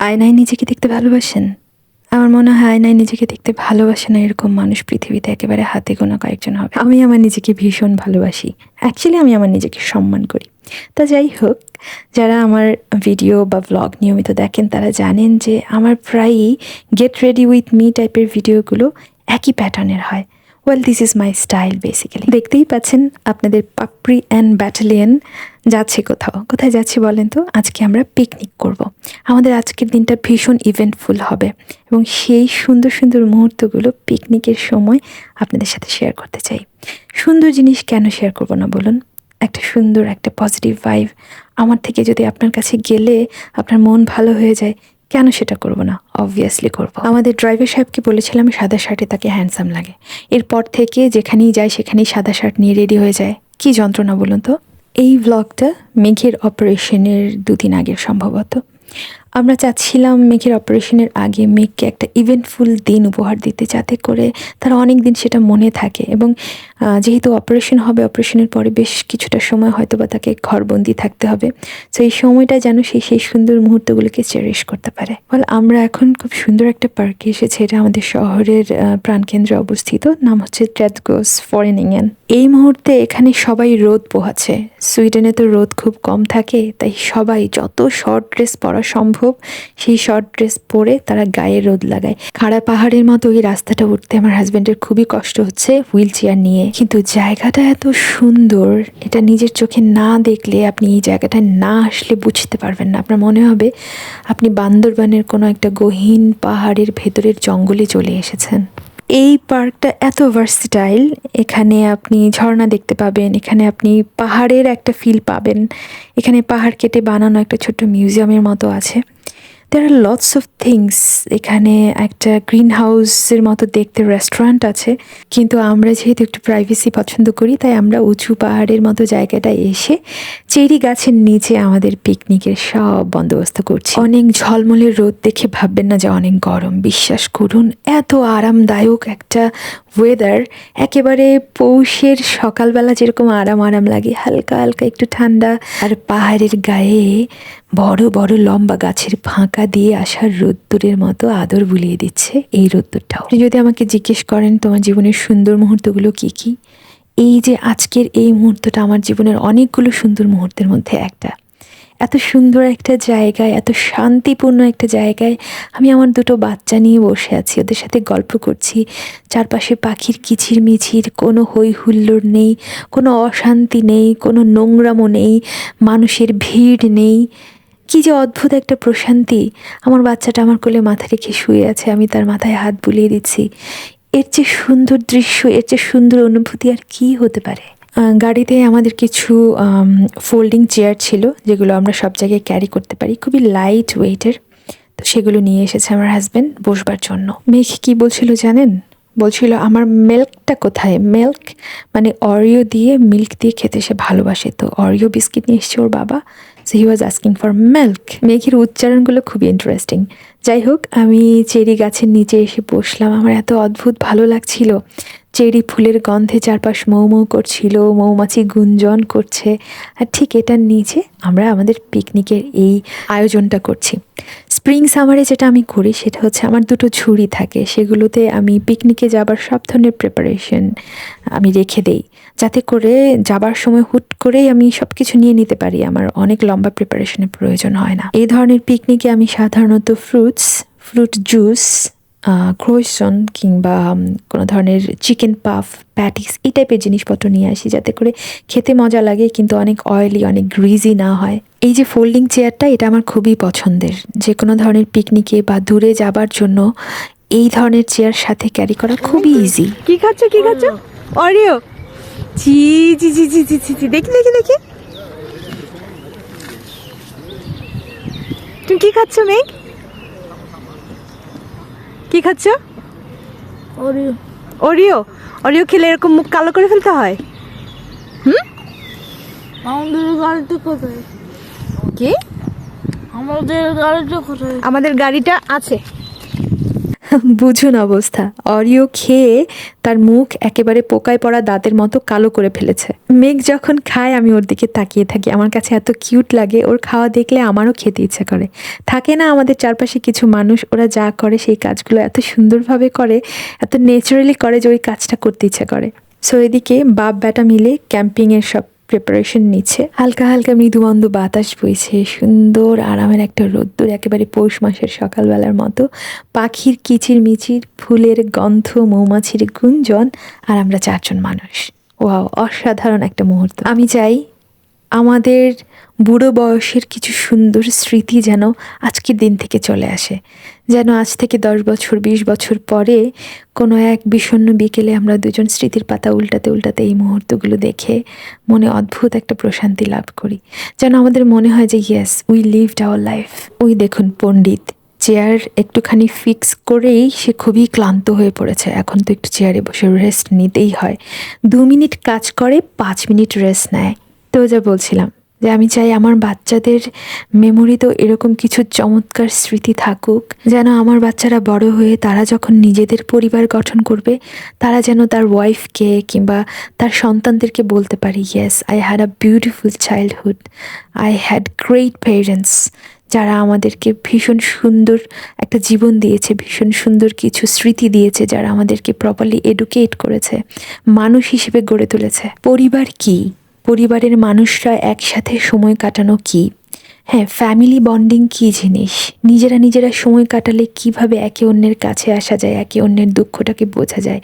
আয়নায় নিজেকে দেখতে ভালোবাসেন? আমার মনে হয় আয়নায় নিজেকে দেখতে ভালোবাসে না এরকম মানুষ পৃথিবীতে একেবারে হাতে গোনা কয়েকজন হবে। আমি আমার নিজেকে ভীষণ ভালোবাসি। অ্যাকচুয়ালি আমি আমার নিজেকে সম্মান করি। তা যাই হোক, যারা আমার ভিডিও বা ব্লগ নিয়মিত দেখেন, তারা জানেন যে আমার প্রায়ই গেট রেডি উইথ মি টাইপের ভিডিওগুলো একই প্যাটার্নের হয়। Well this is my style basically দেখতেই পাচ্ছেন আপনাদের পাপড়ি অ্যান্ড ব্যাটালিয়ন যাচ্ছে কোথাও। কোথায় যাচ্ছি বলেন তো? আজকে আমরা পিকনিক করব। আমাদের আজকের দিনটা ভীষণ ইভেন্টফুল হবে এবং সেই সুন্দর সুন্দর মুহূর্তগুলো পিকনিকের সময় আপনাদের সাথে শেয়ার করতে চাই। সুন্দর জিনিস কেন শেয়ার করব না বলুন? একটা সুন্দর, একটা পজিটিভ ভাইব আমার থেকে যদি আপনার কাছে গেলে আপনার মন ভালো হয়ে যায় কেন সেটা করব না? অবভিয়াসলি করব। আমাদের ড্রাইভার সাহেবকে বলেছিলাম সাদা শার্টে তাকে হ্যান্ডসাম লাগে? এরপর থেকে যেখানেই যায় সেখানেই সাদা শার্ট নিয়ে রেডি হয়ে যায়। কি যন্ত্রণা বলুন তো? এই ব্লগটা মেঘের অপারেশনের দুদিন আগের সম্ভবত। আমরা চাচ্ছিলাম মেঘের অপারেশনের আগে মেঘকে একটা ইভেন্টফুল দিন উপহার দিতে, যাতে করে তারা অনেক দিন সেটা মনে থাকে। এবং যেহেতু অপারেশন হবে অপারেশনের পরে বেশ কিছুটা সময় হয়তো বা তাকে ঘরবন্দি থাকতে হবে। তো এই সময়টা যেন সেই সেই সুন্দর মুহূর্তগুলোকে চেরিশ করতে পারে। বল আমরা এখন খুব সুন্দর একটা পার্কে এসেছি, এটা আমাদের শহরের প্রাণকেন্দ্রে অবস্থিত। নাম হচ্ছে ট্র্যাডগোস ফরেন ইংল্যান্ড এই মুহূর্তে এখানে সবাই রোদ পোহাচ্ছে। সুইডেনে তো রোদ খুব কম থাকে, তাই সবাই যত শর্ট ড্রেস পরা সম্ভব সেই শর্ট ড্রেস পরে তারা গায়ে রোদ লাগায়। খাড়া পাহাড়ের মতো ওই রাস্তাটা উঠতে আমার হাজব্যান্ডের খুবই কষ্ট হচ্ছে হুইল চেয়ার নিয়ে। কিন্তু জায়গাটা এত সুন্দর, এটা নিজের চোখে না দেখলে আপনি এই জায়গাটায় না আসলে বুঝতে পারবেন না। আপনার মনে হবে আপনি বান্দরবানের কোনো একটা গহীন পাহাড়ের ভেতরের জঙ্গলে চলে এসেছেন। এই পার্কটা এত ভার্সিটাইল এখানে আপনি ঝর্ণা দেখতে পাবেন, এখানে আপনি পাহাড়ের একটা ফিল পাবেন। এখানে পাহাড় কেটে বানানো একটা ছোট্ট মিউজিয়ামের মতো আছে। There are lots of things এখানে একটা গ্রিন হাউসের মতো দেখতে রেস্টুরেন্ট আছে। কিন্তু আমরা যেহেতু একটু প্রাইভেসি পছন্দ করি, তাই আমরা উঁচু পাহাড়ের মতো জায়গাটায় এসে চেরি গাছের নিচে আমাদের পিকনিকের সব বন্দোবস্ত করছি। অনেক ঝলমলে রোদ দেখে ভাববেন না যে অনেক গরম। বিশ্বাস করুন, এত আরামদায়ক একটা ওয়েদার একেবারে পৌষের সকালবেলা যেরকম আরাম আরাম লাগে, হালকা হালকা একটু ঠান্ডা। আর পাহাড়ের গায়ে বড় বড় লম্বা গাছের ফাঁকা দিয়ে আসার রোদ্দুরের মতো আদর বুলিয়ে দিচ্ছে এই রোদ্দুরটাও। যদি আমাকে জিজ্ঞেস করেন, তোমার জীবনের সুন্দর মুহূর্তগুলো কি কি? এই যে আজকের এই মুহূর্তটা আমার জীবনের অনেকগুলো সুন্দর মুহূর্তের মধ্যে একটা। এত সুন্দর একটা জায়গায়, এত শান্তিপূর্ণ একটা জায়গায় আমি আমার দুটো বাচ্চা নিয়ে বসে আছি, ওদের সাথে গল্প করছি। চারপাশে পাখির কিচির মিচির কোনো হই হুল্লোড় নেই, কোনো অশান্তি নেই, কোনো নোংরামো নেই, মানুষের ভিড় নেই। কি যে অদ্ভুত একটা প্রশান্তি। আমার বাচ্চাটা আমার কোলে মাথা রেখে শুয়ে আছে, আমি তার মাথায় হাত বুলিয়ে দিচ্ছি। এর চেয়ে সুন্দর দৃশ্য, এর চেয়ে সুন্দর অনুভূতি আর কি হতে পারে? গাড়িতে আমাদের কিছু ফোল্ডিং চেয়ার ছিল, যেগুলো আমরা সব জায়গায় ক্যারি করতে পারি। খুবই লাইট ওয়েটের তো সেগুলো নিয়ে এসেছে আমার হাজব্যান্ড বসবার জন্য। মেঘ কি বলছিল জানেন? বলছিল, আমার মিল্কটা কোথায়? মিল্ক মানে অরিও দিয়ে মিল্ক দিয়ে খেতে সে ভালোবাসে। তো অরিও বিস্কিট নিয়ে এসছে ওর বাবা। So he was asking for milk মেঘের উচ্চারণগুলো খুবই ইন্টারেস্টিং যাই হোক আমি চেরি গাছের নিচে এসে বসলাম। আমার এত অদ্ভুত ভালো লাগছিল। চেরি ফুলের গন্ধে চারপাশ মৌ মৌ করছিল, মৌমাছি গুঞ্জন করছে। আর ঠিক এটার নিচে আমরা আমাদের পিকনিকের এই আয়োজনটা করছি। স্প্রিং সামারে যেটা আমি করি সেটা হচ্ছে আমার দুটো ঝুড়ি থাকে। সেগুলোতে আমি পিকনিকে যাবার সব ধরনের প্রিপারেশন আমি রেখে দেই। যাতে করে যাবার সময় হুট করেই আমি সব কিছু নিয়ে নিতে পারি। আমার অনেক লম্বা প্রিপারেশনের প্রয়োজন হয় না। এই ধরনের পিকনিকে আমি সাধারণত ফ্রুটস ফ্রুট জুস ক্রোয়েশন কিংবা কোনো ধরনের চিকেন পাফ প্যাটিস এই টাইপের জিনিসপত্র নিয়ে আসি যাতে করে খেতে মজা লাগে কিন্তু অনেক অয়েলি অনেক গ্রিজি না হয়। এই যে ফোল্ডিং চেয়ারটা এটা আমার খুবই পছন্দের। যে কোনো ধরনের পিকনিকে বা দূরে যাবার জন্য এই ধরনের চেয়ার সাথে ক্যারি করা খুবই ইজি কি খাচ্ছ কি খাচ্ছ? অরিও জি জি জি জি জি জি দেখি দেখি দেখি। তুমি কি খাচ্ছ মেঘ? কি খাচ্ছ? ওরিও অরিও অরিও খেলে এরকম মুখ কালো করে ফেলতে হয়? হুম? আমাদের গাড়িটা কোথায়? কি? আমাদের গাড়িটা কোথায়? আমাদের গাড়িটা আছে। বুঝুন অবস্থা। অরিও খেয়ে তার মুখ একেবারে পোকায় পড়া দাঁতের মতো কালো করে ফেলেছে। মেঘ যখন খায়, আমি ওর দিকে তাকিয়ে থাকি। আমার কাছে এত কিউট লাগে, ওর খাওয়া দেখলে আমারও খেতে ইচ্ছা করে। থাকে না আমাদের চারপাশে কিছু মানুষ, ওরা যা করে সেই কাজগুলো এত সুন্দরভাবে করে, এত ন্যাচারালি করে যে ওই কাজটা করতে ইচ্ছা করে। সো এদিকে বাপ বেটা মিলে ক্যাম্পিংয়ের সব প্রিপারেশন নিচ্ছে। হালকা হালকা মৃদুমন্দ বাতাস বইছে, সুন্দর আরামের একটা রোদ্দুর একেবারে পৌষ মাসের সকালবেলার মতো। পাখির কিচির মিচির ফুলের গন্ধ, মৌমাছির গুঞ্জন, আর আমরা চারজন মানুষ। ওয়াও, অসাধারণ একটা মুহূর্ত। আমি চাই আমাদের বুড়ো বয়সের কিছু সুন্দর স্মৃতি যেন আজকের দিন থেকে চলে আসে। যেন আজ থেকে দশ বছর, বিশ বছর পরে কোনো এক বিষণ্ণ বিকেলে আমরা দুজন স্মৃতির পাতা উল্টাতে উল্টাতে এই মুহূর্তগুলো দেখে মনে অদ্ভুত একটা প্রশান্তি লাভ করি। যেন আমাদের মনে হয় যে yes we lived our life ওই দেখুন পণ্ডিত, চেয়ার একটুখানি ফিক্স করেই সে খুবই ক্লান্ত হয়ে পড়েছে। এখন তো একটু চেয়ারে বসে রেস্ট নিতেই হয়। দু মিনিট কাজ করে, পাঁচ মিনিট রেস্ট নেয়। তো যা বলছিলাম যে আমি চাই আমার বাচ্চাদের মেমোরিতেও এরকম কিছু চমৎকার স্মৃতি থাকুক, যেন আমার বাচ্চারা বড় হয়ে তারা যখন নিজেদের পরিবার গঠন করবে, তারা যেন তার ওয়াইফকে কিংবা তার সন্তানদেরকে বলতে পারে yes I had a beautiful childhood I had great parents যারা আমাদেরকে ভীষণ সুন্দর একটা জীবন দিয়েছে, ভীষণ সুন্দর কিছু স্মৃতি দিয়েছে, যারা আমাদেরকে প্রপারলি এডুকেট করেছে, মানুষ হিসেবে গড়ে তুলেছে। পরিবার কি? পরিবারের মানুষরা একসাথে সময় কাটানো কি? হ্যাঁ ফ্যামিলি বন্ডিং কী জিনিস? নিজেরা নিজেরা সময় কাটালে কীভাবে একে অন্যের কাছে আসা যায়, একে অন্যের দুঃখটাকে বোঝা যায়?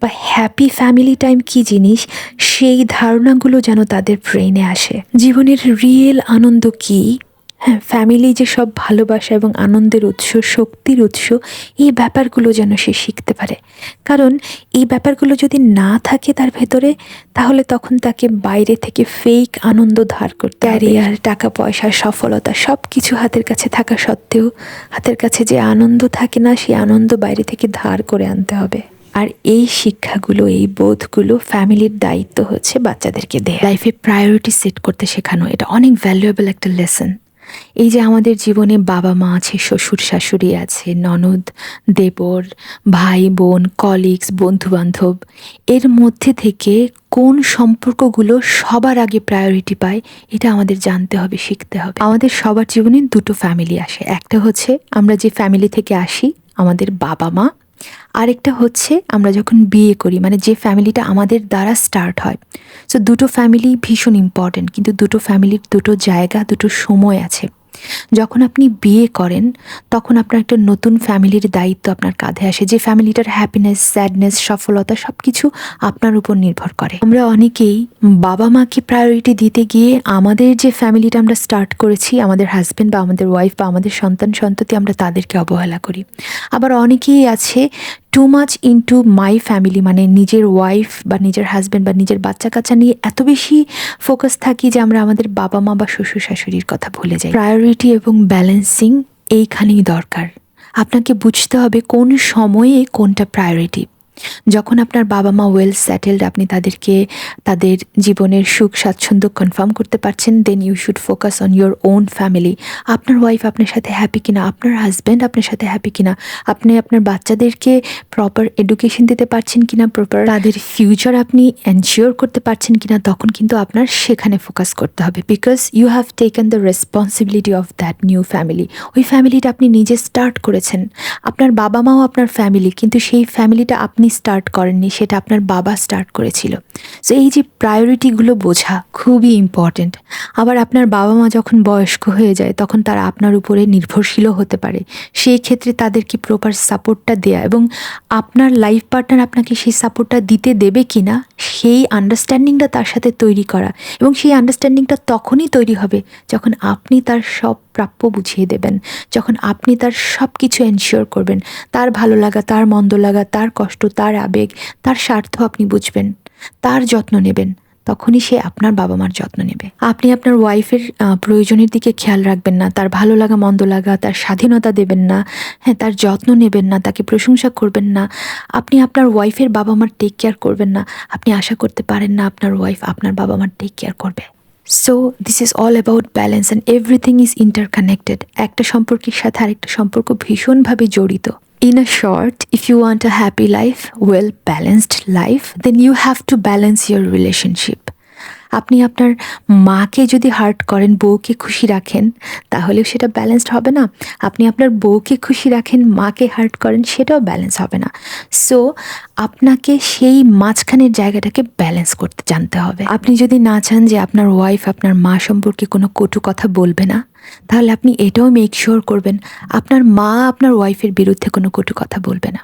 বা হ্যাপি ফ্যামিলি টাইম কি জিনিস? সেই ধারণাগুলো যেন তাদের ব্রেনে আসে। জীবনের রিয়েল আনন্দ কী? হ্যাঁ ফ্যামিলি যে সব ভালোবাসা এবং আনন্দের উৎস শক্তির উৎস এই ব্যাপারগুলো যেন সে শিখতে পারে। কারণ এই ব্যাপারগুলো যদি না থাকে তার ভেতরে তাহলে তখন তাকে বাইরে থেকে ফেক আনন্দ ধার করতে ক্যারিয়ার টাকা পয়সা সফলতা সব কিছু হাতের কাছে থাকা সত্ত্বেও হাতের কাছে যে আনন্দ থাকে না সেই আনন্দ বাইরে থেকে ধার করে আনতে হবে। আর এই শিক্ষাগুলো এই বোধগুলো ফ্যামিলির দায়িত্ব হচ্ছে বাচ্চাদেরকে দেয়। লাইফে প্রায়োরিটি সেট করতে শেখানো এটা অনেক ভ্যালুয়েবল একটা লেসন এই যে আমাদের জীবনে বাবা মা আছে, শ্বশুর শাশুড়ি আছে, ননদ, দেবর, ভাই, বোন কলিগস বন্ধু বান্ধব এর মধ্যে থেকে কোন সম্পর্কগুলো সবার আগে প্রায়োরিটি পায়, এটা আমাদের জানতে হবে, শিখতে হবে। আমাদের সবার জীবনে দুটো ফ্যামিলি আসে। একটা হচ্ছে আমরা যে ফ্যামিলি থেকে আসি, আমাদের বাবা মা আরেকটা হচ্ছে আমরা যখন বিয়ে করি মানে যে ফ্যামিলিটা আমাদের দ্বারা স্টার্ট হয়। সো দুটো ফ্যামিলি ভীষণ ইম্পর্ট্যান্ট কিন্তু দুটো ফ্যামিলির দুটো জায়গা, দুটো সময় আছে। যখন আপনি বিয়ে করেন, তখন আপনার একটা নতুন ফ্যামিলির দায়িত্ব আপনার কাঁধে আসে। যে ফ্যামিলিটার হ্যাপিনেস স্যাডনেস সফলতা সব কিছু আপনার উপর নির্ভর করে। আমরা অনেকেই বাবা মাকে প্রায়োরিটি দিতে গিয়ে আমাদের যে ফ্যামিলিটা আমরা স্টার্ট করেছি, আমাদের হাজব্যান্ড বা আমাদের ওয়াইফ বা আমাদের সন্তান সন্ততি আমরা তাদেরকে অবহেলা করি। আবার অনেকেই আছে too much into my family মানে নিজের ওয়াইফ বা নিজের হাজব্যান্ড বা নিজের বাচ্চা কাচ্চা নিয়ে এত বেশি ফোকাস থাকি যে আমরা আমাদের বাবা মা বা শ্বশুর শাশুড়ির কথা ভুলে যাই। প্রায়োরিটি এবং ব্যালেন্সিং এইখানেই দরকার। আপনাকে বুঝতে হবে কোন সময়ে কোনটা প্রায়োরিটি যখন আপনার বাবা মা ওয়েল সেটেলড আপনি তাদেরকে, তাদের জীবনের সুখ, স্বাচ্ছন্দ্য কনফার্ম করতে পারছেন then you should focus on your own family আপনার ওয়াইফ আপনার সাথে হ্যাপি কিনা? আপনার হাজব্যান্ড আপনার সাথে হ্যাপি কিনা? আপনি আপনার বাচ্চাদেরকে প্রপার এডুকেশন দিতে পারছেন কিনা? প্রপার তাদের ফিউচার আপনি এনশিওর করতে পারছেন কিনা? তখন কিন্তু আপনার সেখানে ফোকাস করতে হবে because you have taken the responsibility of that new family ওই ফ্যামিলিটা আপনি নিজে স্টার্ট করেছেন। আপনার বাবা মাও আপনার ফ্যামিলি কিন্তু সেই ফ্যামিলিটা আপনি স্টার্ট করেননি সেটা আপনার বাবা স্টার্ট করেছিল। সো এই যে প্রায়োরিটিগুলো বোঝা খুবই ইম্পর্ট্যান্ট আবার আপনার বাবা মা যখন বয়স্ক হয়ে যায়, তখন তারা আপনার উপরে নির্ভরশীলও হতে পারে। সেই ক্ষেত্রে তাদেরকে প্রপার সাপোর্টটা দেয়া এবং আপনার লাইফ পার্টনার আপনাকে সেই সাপোর্টটা দিতে দেবে কি না সেই আন্ডারস্ট্যান্ডিংটা তার সাথে তৈরি করা এবং সেই আন্ডারস্ট্যান্ডিংটা তখনই তৈরি হবে যখন আপনি তার সব প্রাপ্য বুঝিয়ে দেবেন, যখন আপনি তার সব কিছু এনশিওর করবেন। তার ভালো লাগা, তার মন্দ লাগা, তার কষ্ট, তার আবেগ, তার স্বার্থ আপনি বুঝবেন, তার যত্ন নেবেন। তখনই সে আপনার বাবা মার যত্ন নেবে। আপনি আপনার ওয়াইফের প্রয়োজনের দিকে খেয়াল রাখবেন না, তার ভালো লাগা, মন্দ লাগা, তার স্বাধীনতা দেবেন না হ্যাঁ তার যত্ন নেবেন না, তাকে প্রশংসা করবেন না, আপনি আপনার ওয়াইফের বাবা মার টেক কেয়ার করবেন না, আপনি আশা করতে পারেন না আপনার ওয়াইফ আপনার বাবা মার টেক কেয়ার করবে। So this is all about balance and everything is interconnected একটা সম্পর্কের সাথে আরেকটা সম্পর্ক ভীষণভাবে জড়িত। In a short, if you want a happy life, well balanced life, then you have to balance your relationship. আপনি আপনার মাকে যদি হার্ট করেন বউকে খুশি রাখেন তাহলেও সেটা ব্যালেন্সড হবে না। আপনি আপনার বউকে খুশি রাখেন মাকে হার্ট করেন সেটাও ব্যালেন্স হবে না। সো আপনাকে সেই মাঝখানের জায়গাটাকে ব্যালেন্স করতে জানতে হবে। আপনি যদি না চান যে আপনার ওয়াইফ আপনার মা সম্পর্কে কোনো কটু কথা বলবে না তাহলে আপনি এটাও মেক শিওর করবেন, আপনার মা আপনার ওয়াইফের বিরুদ্ধে কোনো কটু কথা বলবে না।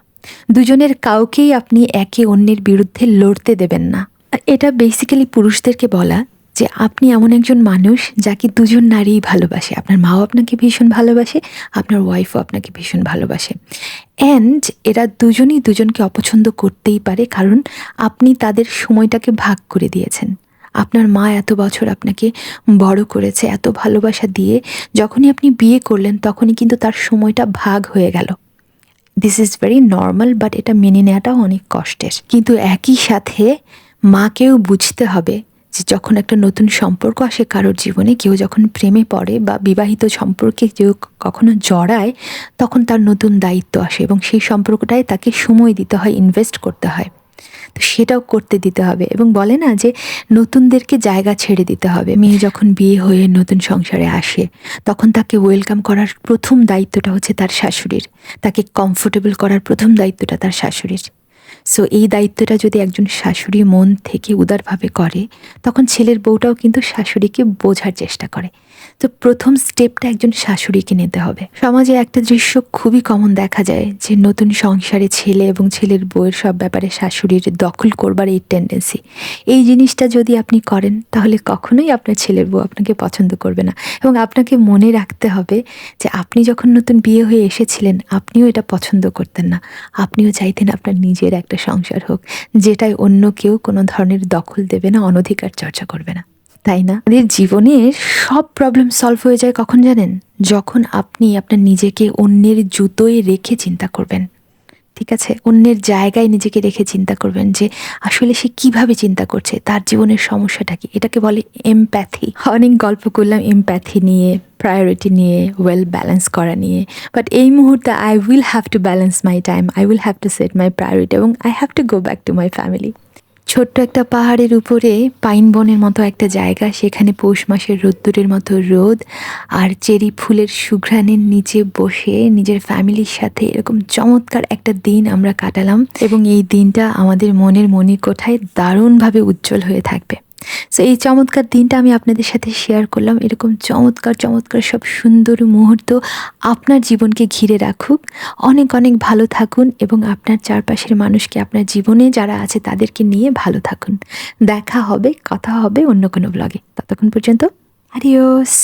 দুজনের কাউকেই আপনি একে অন্যের বিরুদ্ধে লড়তে দেবেন না। এটা বেসিক্যালি পুরুষদেরকে বলা যে আপনি এমন একজন মানুষ যাকে দুজন নারীই ভালোবাসে। আপনার মাও আপনাকে ভীষণ ভালোবাসে, আপনার ওয়াইফও আপনাকে ভীষণ ভালোবাসে। অ্যান্ড এরা দুজনই দুজনকে অপছন্দ করতেই পারে, কারণ আপনি তাদের সময়টাকে ভাগ করে দিয়েছেন। আপনার মা এত বছর আপনাকে বড় করেছে, এত ভালোবাসা দিয়ে যখনই আপনি বিয়ে করলেন তখনই কিন্তু তার সময়টা ভাগ হয়ে গেল। This is very normal but এটা মেনে নেওয়াটাও অনেক কষ্টের। কিন্তু একই সাথে মাকেও বুঝতে হবে যে যখন একটা নতুন সম্পর্ক আসে কারোর জীবনে, কেউ যখন প্রেমে পড়ে বা বিবাহিত সম্পর্কে কেউ কখনো জড়ায়, তখন তার নতুন দায়িত্ব আসে এবং সেই সম্পর্কটায় তাকে সময় দিতে হয় ইনভেস্ট করতে হয়। তো সেটাও করতে দিতে হবে। এবং বলে না যে নতুনদেরকে জায়গা ছেড়ে দিতে হবে। মেয়ে যখন বিয়ে হয়ে নতুন সংসারে আসে, তখন তাকে ওয়েলকাম করার প্রথম দায়িত্বটা হচ্ছে তার শাশুড়ির। তাকে কমফোর্টেবল করার প্রথম দায়িত্বটা তার শাশুড়ির। সো এই দায়িত্বটা যদি একজন শাশুড়ি মন থেকে উদারভাবে করে, তখন ছেলের বউটাও কিন্তু শাশুড়িকে বোঝার চেষ্টা করে। তো প্রথম স্টেপটা একজন শাশুড়িকে নিতে হবে। সমাজে একটা দৃশ্য খুবই কমন দেখা যায় যে নতুন সংসারে ছেলে এবং ছেলের বউয়ের সব ব্যাপারে শাশুড়ির দখল করবার এই টেন্ডেন্সি এই জিনিসটা যদি আপনি করেন, তাহলে কখনোই আপনার ছেলের বউ আপনাকে পছন্দ করবে না। এবং আপনাকে মনে রাখতে হবে যে আপনি যখন নতুন বিয়ে হয়ে এসেছিলেন, আপনিও এটা পছন্দ করতেন না। আপনিও চাইতেন আপনার নিজের একটা সংসার হোক, যেটাই অন্য কেউ কোনো ধরনের দখল দেবে না, অনধিকার চর্চা করবে না। তাই না? আমাদের জীবনে সব প্রবলেম সলভ হয়ে যায় কখন জানেন? যখন আপনি আপনার নিজেকে অন্যের জুতোয় রেখে চিন্তা করবেন। ঠিক আছে? অন্যের জায়গায় নিজেকে রেখে চিন্তা করবেন যে আসলে সে কীভাবে চিন্তা করছে, তার জীবনের সমস্যাটা কি? এটাকে বলে এমপ্যাথি অনেক গল্প করলাম এমপ্যাথি নিয়ে প্রায়োরিটি নিয়ে ওয়েল ব্যালেন্স করা নিয়ে। বাট এই মুহূর্তে I will have to balance my time I will have to set my priority এবং I have to go back to my family ছোট্ট একটা পাহাড়ের উপরে পাইন বনের মতো একটা জায়গা, সেখানে পৌষ মাসের রোদ্দুরের মতো রোদ আর চেরি ফুলের সুঘ্রাণের নিচে বসে নিজের ফ্যামিলির সাথে এরকম চমৎকার একটা দিন আমরা কাটালাম এবং এই দিনটা আমাদের মনের মণিকোঠায় দারুণভাবে উজ্জ্বল হয়ে থাকবে। সো এই চমৎকার দিনটা আমি আপনাদের সাথে শেয়ার করলাম। এরকম চমৎকার চমৎকার সব সুন্দর মুহূর্ত আপনার জীবনকে ঘিরে রাখুক। অনেক অনেক ভালো থাকুন এবং আপনার চারপাশের মানুষকে আপনার জীবনে যারা আছে তাদেরকে নিয়ে ভালো থাকুন। দেখা হবে, কথা হবে অন্য কোনো ব্লগে ততক্ষণ পর্যন্ত আডিওস